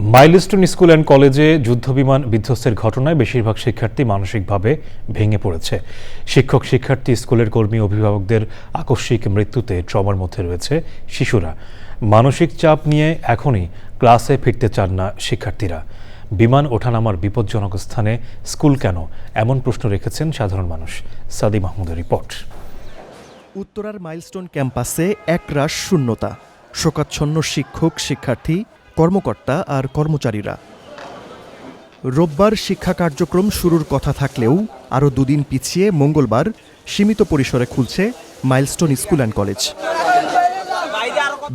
Milestone school and কলেজে যুদ্ধবিমান বিধ্বস্তের ঘটনায় বেশিরভাগ শিক্ষার্থী মানসিকভাবে ভেঙে পড়েছে। শিক্ষক, শিক্ষার্থী স্কুলের কর্মী, অভিভাবকদের আকস্মিক মৃত্যুতে ট্রমার মধ্যে রয়েছে শিশুরা। মানসিক চাপ নিয়ে এখনই ক্লাসে ফিরতে চান না শিক্ষার্থীরা। বিমান ওঠানামার বিপজ্জনক স্থানে স্কুল কেন এমন প্রশ্ন রেখেছেন সাধারণ মানুষ। সাদি মাহমুদের রিপোর্ট। উত্তরার মাইলস্টোন ক্যাম্পাসে একরাশ শূন্যতা। শোকাচ্ছন্ন শিক্ষক, শিক্ষার্থী কর্মকর্তা আর কর্মচারীরা। রোববার শিক্ষা কার্যক্রম শুরুর কথা থাকলেও আরও দুদিন পিছিয়ে মঙ্গলবার সীমিত পরিসরে খুলছে মাইলস্টোন স্কুল অ্যান্ড কলেজ।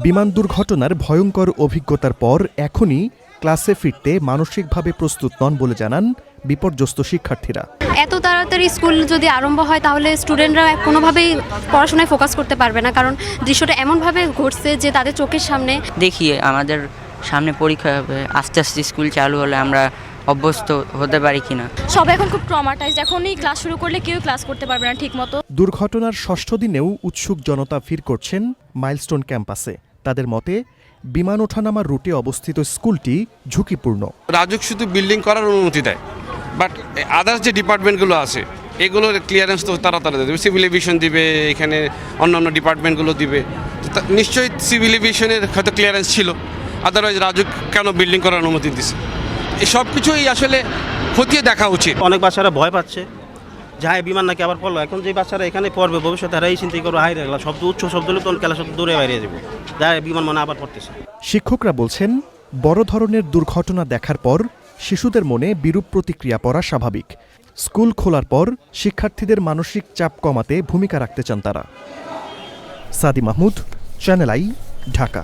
বিমান দুর্ঘটনার ভয়ঙ্কর অভিজ্ঞতার পর এখনই ক্লাসে ফিরতে মানসিকভাবে প্রস্তুত নন বলে জানান বিপর্যস্ত শিক্ষার্থীরা। এত তাড়াতাড়ি স্কুল যদি আরম্ভ হয় তাহলে স্টুডেন্টরা কোনোভাবেই পড়াশোনায় ফোকাস করতে পারবে না কারণ দৃশ্যটা এমনভাবে ঘটছে যে তাদের চোখের সামনে দেখি আমাদের সামনে পরীক্ষা হবে আস্তে আস্তে স্কুল চালু হলে আমরা অভ্যস্ত হতে পারি কিনা। সবাই এখন খুব ট্রমাটাইজড এখনই ক্লাস শুরু করলে কেউ ক্লাস করতে পারবে না ঠিক মতো দুর্ঘটনার ষষ্ঠ দিনেও উৎসুক জনতা ভিড় করছেন মাইলস্টোন ক্যাম্পাসে। তাদের মতে বিমান ওঠানামার রুটে অবস্থিত স্কুলটি ঝুঁকিপূর্ণ। রাজুক শুধু বিল্ডিং করার অনুমতি দেয় বাট আদার্স যে ডিপার্টমেন্টগুলো আছে এগুলোর ক্লিয়ারেন্স তো তারা তারা দেবে। সিভিল এভিয়েশন দিবে এখানে অন্যান্য ডিপার্টমেন্টগুলো দিবে। তা- নিশ্চয়ই সিভিল এভিয়েশনের হয়তো ক্লিয়ারেন্স ছিল। আদারওয়াইজ রাজুক কেন বিল্ডিং করার অনুমতি দিছে? এই সব কিছুই আসলে খতিয়ে দেখা উচিত। অনেক বাচ্চারা ভয় পাচ্ছে। যাই বিমান নাকি আবার পড়ল। এখন যে বাচ্চারা এখানে পড়বে ভবিষ্যতে তারা এই চিন্তাই করব হাই রেগলা শব্দ উচ্চ শব্দ হলে তখন খেলা শব্দ দূরে বাইরে যাব। যাই বিমান মানে আবার পড়তেছে। শিক্ষকরা বলছেন বড় ধরনের দুর্ঘটনা দেখার পর শিশুদের মনে বিরূপ প্রতিক্রিয়া পড়া স্বাভাবিক। স্কুল খোলার পর শিক্ষার্থীদের মানসিক চাপ কমাতে ভূমিকা রাখতে চান তারা। Sadi Mahmud channel I Dhaka.